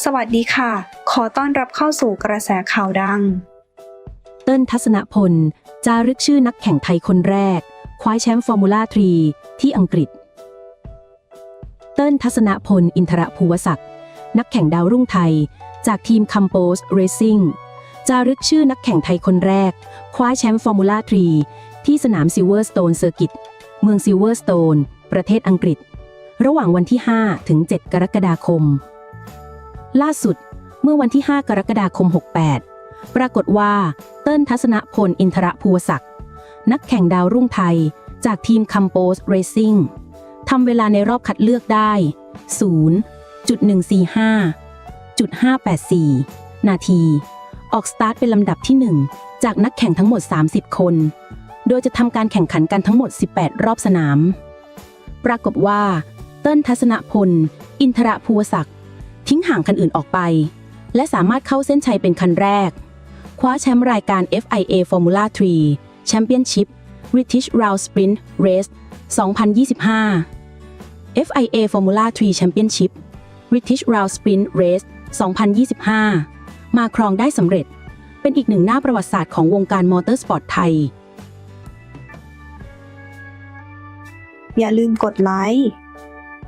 สวัสดีค่ะ ขอต้อนรับเข้าสู่กระแสข่าวดัง เติ้ลทัศนพล จารึกชื่อนักแข่งไทยคนแรก คว้าแชมป์ฟอร์มูล่าทรีที่อังกฤษ เติ้ลทัศนพล อินทรภูวศักดิ์ นักแข่งดาวรุ่งไทย จากทีมคัมโปสเรซิ่ง จารึกชื่อนักแข่งไทยคนแรก คว้าแชมป์ฟอร์มูล่าทรีที่สนามซิลเวอร์สโตนเซอร์กิต เมืองซิลเวอร์สโตน ประเทศอังกฤษ ระหว่างวันที่ 5 ถึง 7 กรกฎาคม ล่าสุด เมื่อวันที่ 5 กรกฎาคม 68 ปรากฏว่า เติ้ลทัศนพลอินทรภูวศักดิ์นักแข่งดาวรุ่งไทย จากทีมคัมโปสเรซิ่งทำเวลาในรอบคัดเลือกได้ 0.145.584 นาที ออกสตาร์ทเป็นลำดับที่ 1 จากนักแข่งทั้งหมด 30 คน โดยจะทำการแข่งขันกันทั้งหมด 18 รอบสนาม ปรากฏว่า เติ้ลทัศนพล อินทรภูวศักดิ์ ทิ้งห่างคันอื่นออกไป และสามารถเข้าเส้นชัยเป็นคันแรก คว้าแชมป์รายการ FIA Formula 3 Championship British Round Sprint Race 2025 FIA Formula 3 Championship British Round Sprint Race 2025 มาครองได้สำเร็จ เป็นอีกหนึ่งหน้าประวัติศาสตร์ของวงการมอเตอร์สปอร์ตไทย อย่าลืมกดไลค์